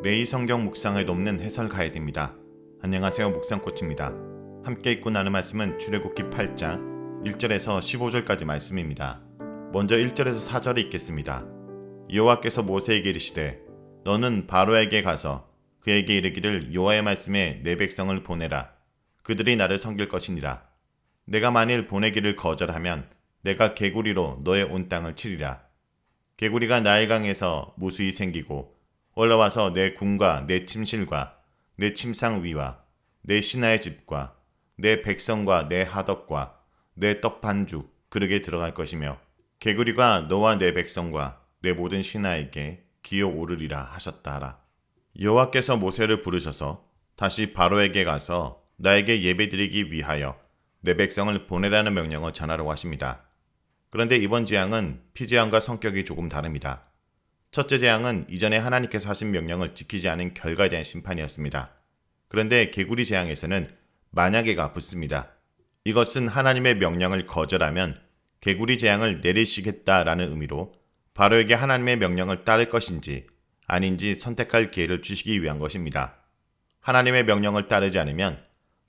매일 성경 묵상을 돕는 해설 가이드입니다. 안녕하세요. 묵상코치입니다. 함께 읽고 나눈 말씀은 출애굽기 8장 1절에서 15절까지 말씀입니다. 먼저 1절에서 4절을 읽겠습니다. 여호와께서 모세에게 이르시되 너는 바로에게 가서 그에게 이르기를 여호와의 말씀에 내 백성을 보내라. 그들이 나를 섬길 것이니라. 내가 만일 보내기를 거절하면 내가 개구리로 너의 온 땅을 치리라. 개구리가 나일강에서 무수히 생기고 올라와서 내 궁과 내 침실과 내 침상 위와 내 신하의 집과 내 백성과 내 하덕과 내 떡 반죽 그릇에 들어갈 것이며 개구리가 너와 내 백성과 내 모든 신하에게 기어 오르리라 하셨다 하라. 여호와께서 모세를 부르셔서 다시 바로에게 가서 나에게 예배드리기 위하여 내 백성을 보내라는 명령을 전하라고 하십니다. 그런데 이번 재앙은 피재앙과 성격이 조금 다릅니다. 첫째 재앙은 이전에 하나님께서 하신 명령을 지키지 않은 결과에 대한 심판이었습니다. 그런데 개구리 재앙에서는 만약에가 붙습니다. 이것은 하나님의 명령을 거절하면 개구리 재앙을 내리시겠다라는 의미로 바로에게 하나님의 명령을 따를 것인지 아닌지 선택할 기회를 주시기 위한 것입니다. 하나님의 명령을 따르지 않으면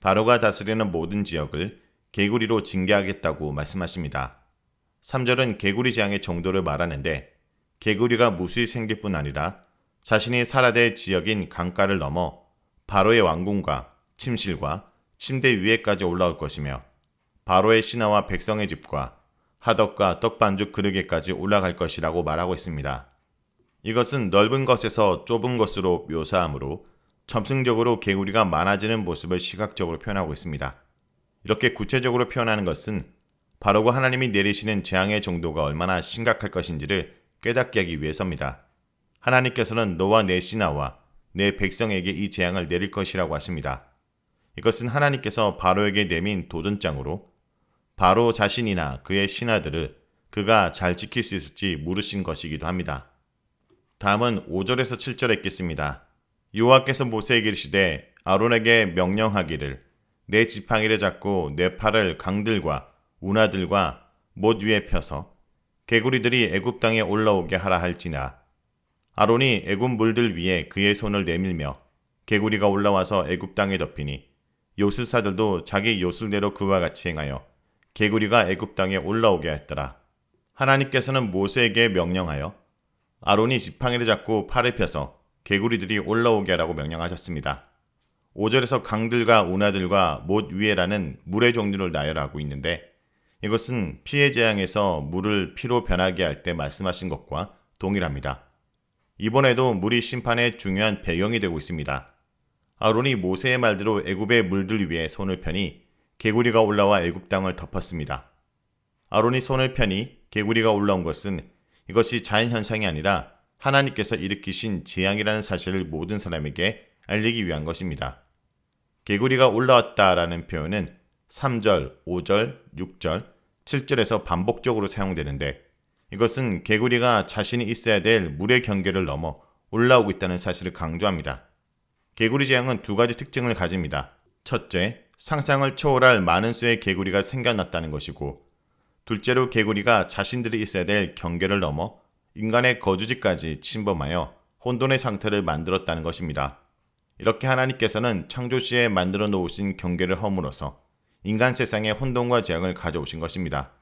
바로가 다스리는 모든 지역을 개구리로 징계하겠다고 말씀하십니다. 3절은 개구리 재앙의 정도를 말하는데 개구리가 무수히 생길 뿐 아니라 자신이 살아야 될 지역인 강가를 넘어 바로의 왕궁과 침실과 침대 위에까지 올라올 것이며 바로의 신하와 백성의 집과 하덕과 떡반죽 그릇에까지 올라갈 것이라고 말하고 있습니다. 이것은 넓은 것에서 좁은 것으로 묘사하므로 점승적으로 개구리가 많아지는 모습을 시각적으로 표현하고 있습니다. 이렇게 구체적으로 표현하는 것은 바로고 하나님이 내리시는 재앙의 정도가 얼마나 심각할 것인지를 깨닫게 하기 위해서입니다. 하나님께서는 너와 내 신하와 내 백성에게 이 재앙을 내릴 것이라고 하십니다. 이것은 하나님께서 바로에게 내민 도전장으로 바로 자신이나 그의 신하들을 그가 잘 지킬 수 있을지 물으신 것이기도 합니다. 다음은 5절에서 7절 읽겠습니다. 여호와께서 모세에게 이르시되 아론에게 명령하기를 내 지팡이를 잡고 내 팔을 강들과 운하들과 못 위에 펴서 개구리들이 애굽 땅에 올라오게 하라 할지나 아론이 애굽 물들 위에 그의 손을 내밀며 개구리가 올라와서 애굽 땅에 덮이니 요술사들도 자기 요술대로 그와 같이 행하여 개구리가 애굽 땅에 올라오게 했더라. 하나님께서는 모세에게 명령하여 아론이 지팡이를 잡고 팔을 펴서 개구리들이 올라오게 하라고 명령하셨습니다. 5절에서 강들과 운하들과 못 위에라는 물의 종류를 나열하고 있는데 이것은 피해 재앙에서 물을 피로 변하게 할 때 말씀하신 것과 동일합니다. 이번에도 물이 심판의 중요한 배경이 되고 있습니다. 아론이 모세의 말대로 애굽의 물들 위에 손을 펴니 개구리가 올라와 애굽 땅을 덮었습니다. 아론이 손을 펴니 개구리가 올라온 것은 이것이 자연 현상이 아니라 하나님께서 일으키신 재앙이라는 사실을 모든 사람에게 알리기 위한 것입니다. 개구리가 올라왔다라는 표현은 3절, 5절, 6절, 7절에서 반복적으로 사용되는데 이것은 개구리가 자신이 있어야 될 물의 경계를 넘어 올라오고 있다는 사실을 강조합니다. 개구리 재앙은 두 가지 특징을 가집니다. 첫째, 상상을 초월할 많은 수의 개구리가 생겨났다는 것이고, 둘째로 개구리가 자신들이 있어야 될 경계를 넘어 인간의 거주지까지 침범하여 혼돈의 상태를 만들었다는 것입니다. 이렇게 하나님께서는 창조 시에 만들어 놓으신 경계를 허물어서 인간 세상에 혼돈과 재앙을 가져오신 것입니다.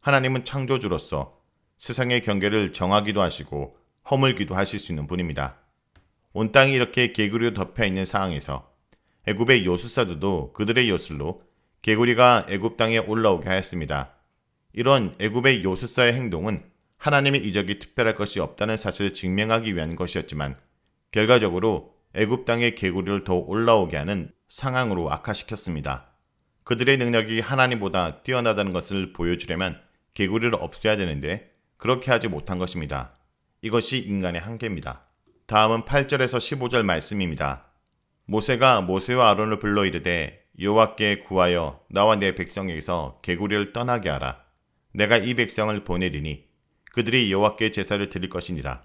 하나님은 창조주로서 세상의 경계를 정하기도 하시고 허물기도 하실 수 있는 분입니다. 온 땅이 이렇게 개구리로 덮여 있는 상황에서 애굽의 요술사들도 그들의 요술로 개구리가 애굽 땅에 올라오게 하였습니다. 이런 애굽의 요술사의 행동은 하나님의 이적이 특별할 것이 없다는 사실을 증명하기 위한 것이었지만 결과적으로 애굽 땅의 개구리를 더 올라오게 하는 상황으로 악화시켰습니다. 그들의 능력이 하나님보다 뛰어나다는 것을 보여주려면 개구리를 없애야 되는데 그렇게 하지 못한 것입니다. 이것이 인간의 한계입니다. 다음은 8절에서 15절 말씀입니다. 모세가 모세와 아론을 불러 이르되 여호와께 구하여 나와 내 백성에게서 개구리를 떠나게 하라. 내가 이 백성을 보내리니 그들이 여호와께 제사를 드릴 것이니라.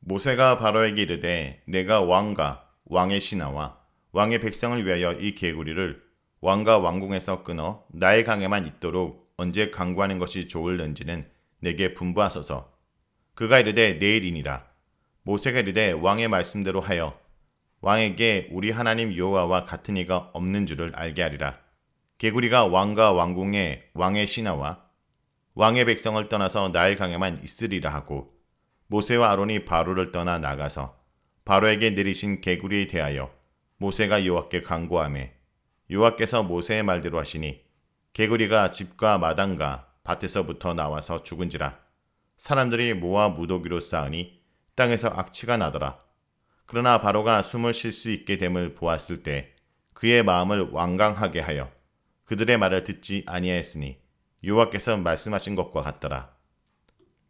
모세가 바로에게 이르되 내가 왕과 왕의 신하와 왕의 백성을 위하여 이 개구리를 왕과 왕궁에서 끊어 나의 강에만 있도록 언제 강구하는 것이 좋을는지는 내게 분부하소서. 그가 이르되 내일이니라. 모세가 이르되 왕의 말씀대로 하여 왕에게 우리 하나님 여호와와 같은 이가 없는 줄을 알게 하리라. 개구리가 왕과 왕궁의 왕의 신하와 왕의 백성을 떠나서 나일 강에만 있으리라 하고 모세와 아론이 바로를 떠나 나가서 바로에게 내리신 개구리에 대하여 모세가 여호와께 간구하매 여호와께서 모세의 말대로 하시니 개구리가 집과 마당과 밭에서부터 나와서 죽은지라 사람들이 모아 무더기로 쌓으니 땅에서 악취가 나더라 그러나 바로가 숨을 쉴 수 있게 됨을 보았을 때 그의 마음을 완강하게 하여 그들의 말을 듣지 아니하였으니 여호와께서 말씀하신 것과 같더라.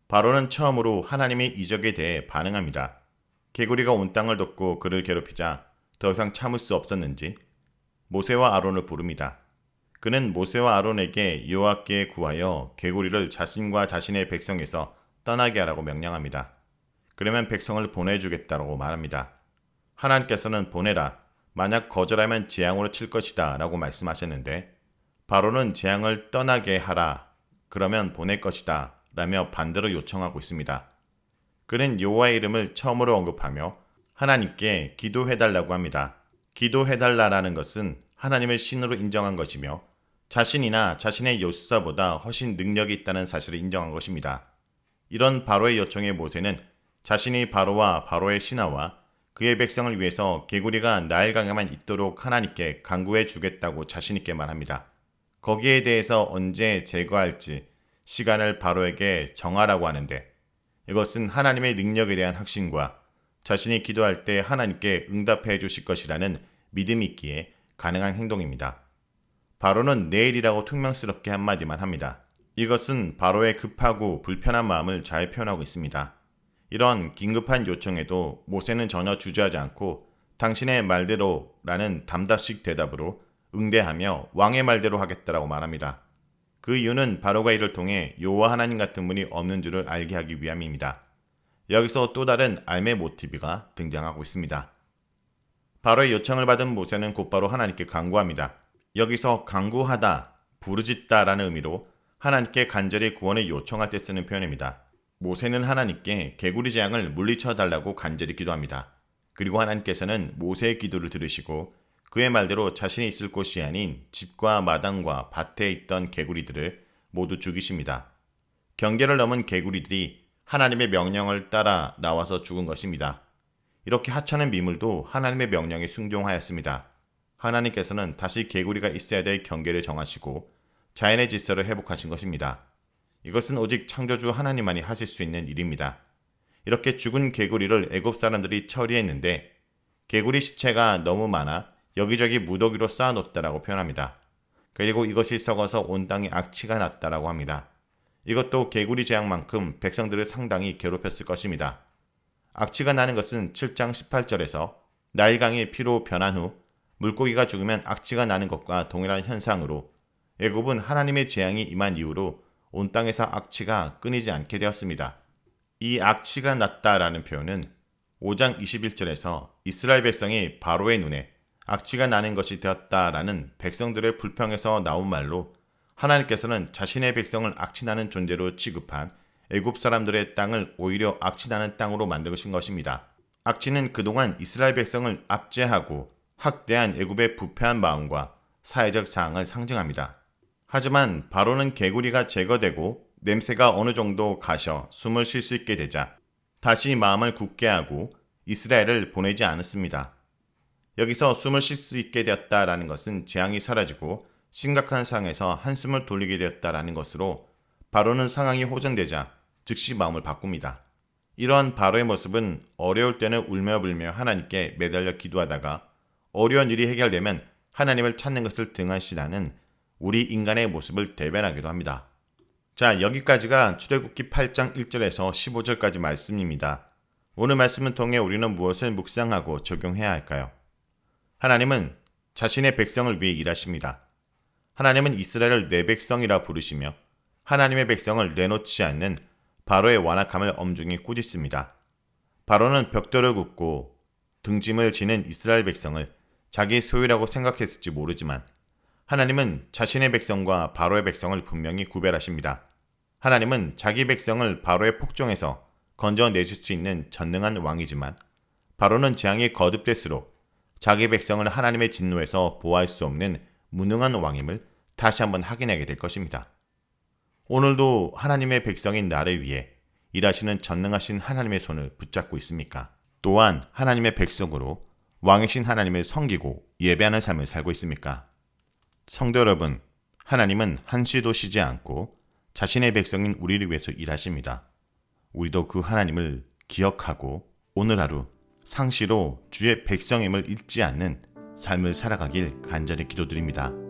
바로는 처음으로 하나님의 이적에 대해 반응합니다. 개구리가 온 땅을 덮고 그를 괴롭히자 더 이상 참을 수 없었는지 모세와 아론을 부릅니다. 그는 모세와 아론에게 여호와께 구하여 개구리를 자신과 자신의 백성에서 떠나게 하라고 명령합니다. 그러면 백성을 보내주겠다고 말합니다. 하나님께서는 보내라. 만약 거절하면 재앙으로 칠 것이다. 라고 말씀하셨는데, 바로는 재앙을 떠나게 하라. 그러면 보낼 것이다. 라며 반대로 요청하고 있습니다. 그는 여호와의 이름을 처음으로 언급하며 하나님께 기도해달라고 합니다. 기도해달라라는 것은 하나님을 신으로 인정한 것이며 자신이나 자신의 요수사보다 훨씬 능력이 있다는 사실을 인정한 것입니다. 이런 바로의 요청에 모세는 자신이 바로와 바로의 신하와 그의 백성을 위해서 개구리가 나일강에만 있도록 하나님께 강구해 주겠다고 자신있게 말합니다. 거기에 대해서 언제 제거할지 시간을 바로에게 정하라고 하는데 이것은 하나님의 능력에 대한 확신과 자신이 기도할 때 하나님께 응답해 주실 것이라는 믿음이 있기에 가능한 행동입니다. 바로는 내일이라고 퉁명스럽게 한마디만 합니다. 이것은 바로의 급하고 불편한 마음을 잘 표현하고 있습니다. 이런 긴급한 요청에도 모세는 전혀 주저하지 않고 당신의 말대로 라는 담답식 대답으로 응대하며 왕의 말대로 하겠다라고 말합니다. 그 이유는 바로가 이를 통해 여호와 하나님 같은 분이 없는 줄을 알게 하기 위함입니다. 여기서 또 다른 알매 모티브가 등장하고 있습니다. 바로의 요청을 받은 모세는 곧바로 하나님께 간구합니다. 여기서 간구하다, 부르짖다라는 의미로 하나님께 간절히 구원을 요청할 때 쓰는 표현입니다. 모세는 하나님께 개구리 재앙을 물리쳐 달라고 간절히 기도합니다. 그리고 하나님께서는 모세의 기도를 들으시고 그의 말대로 자신이 있을 곳이 아닌 집과 마당과 밭에 있던 개구리들을 모두 죽이십니다. 경계를 넘은 개구리들이 하나님의 명령을 따라 나와서 죽은 것입니다. 이렇게 하찮은 미물도 하나님의 명령에 순종하였습니다. 하나님께서는 다시 개구리가 있어야 될 경계를 정하시고 자연의 질서를 회복하신 것입니다. 이것은 오직 창조주 하나님만이 하실 수 있는 일입니다. 이렇게 죽은 개구리를 애굽 사람들이 처리했는데 개구리 시체가 너무 많아 여기저기 무더기로 쌓아놓았다라고 표현합니다. 그리고 이것이 썩어서 온 땅에 악취가 났다라고 합니다. 이것도 개구리 재앙만큼 백성들을 상당히 괴롭혔을 것입니다. 악취가 나는 것은 7장 18절에서 나일강이 피로 변한 후 물고기가 죽으면 악취가 나는 것과 동일한 현상으로 애굽은 하나님의 재앙이 임한 이후로 온 땅에서 악취가 끊이지 않게 되었습니다. 이 악취가 났다라는 표현은 5장 21절에서 이스라엘 백성이 바로의 눈에 악취가 나는 것이 되었다라는 백성들의 불평에서 나온 말로 하나님께서는 자신의 백성을 악취나는 존재로 취급한 애굽 사람들의 땅을 오히려 악취나는 땅으로 만드신 것입니다. 악취는 그동안 이스라엘 백성을 압제하고 학대한 애굽의 부패한 마음과 사회적 상황을 상징합니다. 하지만 바로는 개구리가 제거되고 냄새가 어느 정도 가셔 숨을 쉴 수 있게 되자 다시 마음을 굳게 하고 이스라엘을 보내지 않았습니다. 여기서 숨을 쉴 수 있게 되었다라는 것은 재앙이 사라지고 심각한 상황에서 한숨을 돌리게 되었다라는 것으로 바로는 상황이 호전되자 즉시 마음을 바꿉니다. 이러한 바로의 모습은 어려울 때는 울며 불며 하나님께 매달려 기도하다가 어려운 일이 해결되면 하나님을 찾는 것을 등한시라는 우리 인간의 모습을 대변하기도 합니다. 자, 여기까지가 출애굽기 8장 1절에서 15절까지 말씀입니다. 오늘 말씀을 통해 우리는 무엇을 묵상하고 적용해야 할까요? 하나님은 자신의 백성을 위해 일하십니다. 하나님은 이스라엘을 내 백성이라 부르시며 하나님의 백성을 내놓지 않는 바로의 완악함을 엄중히 꾸짖습니다. 바로는 벽돌을 굽고 등짐을 지는 이스라엘 백성을 자기 소유라고 생각했을지 모르지만 하나님은 자신의 백성과 바로의 백성을 분명히 구별하십니다. 하나님은 자기 백성을 바로의 폭정에서 건져내실 수 있는 전능한 왕이지만 바로는 재앙이 거듭될수록 자기 백성을 하나님의 진노에서 보호할 수 없는 무능한 왕임을 다시 한번 확인하게 될 것입니다. 오늘도 하나님의 백성인 나를 위해 일하시는 전능하신 하나님의 손을 붙잡고 있습니까? 또한 하나님의 백성으로 왕이신 하나님을 섬기고 예배하는 삶을 살고 있습니까? 성도 여러분, 하나님은 한시도 쉬지 않고 자신의 백성인 우리를 위해서 일하십니다. 우리도 그 하나님을 기억하고 오늘 하루 상시로 주의 백성임을 잊지 않는 삶을 살아가길 간절히 기도드립니다.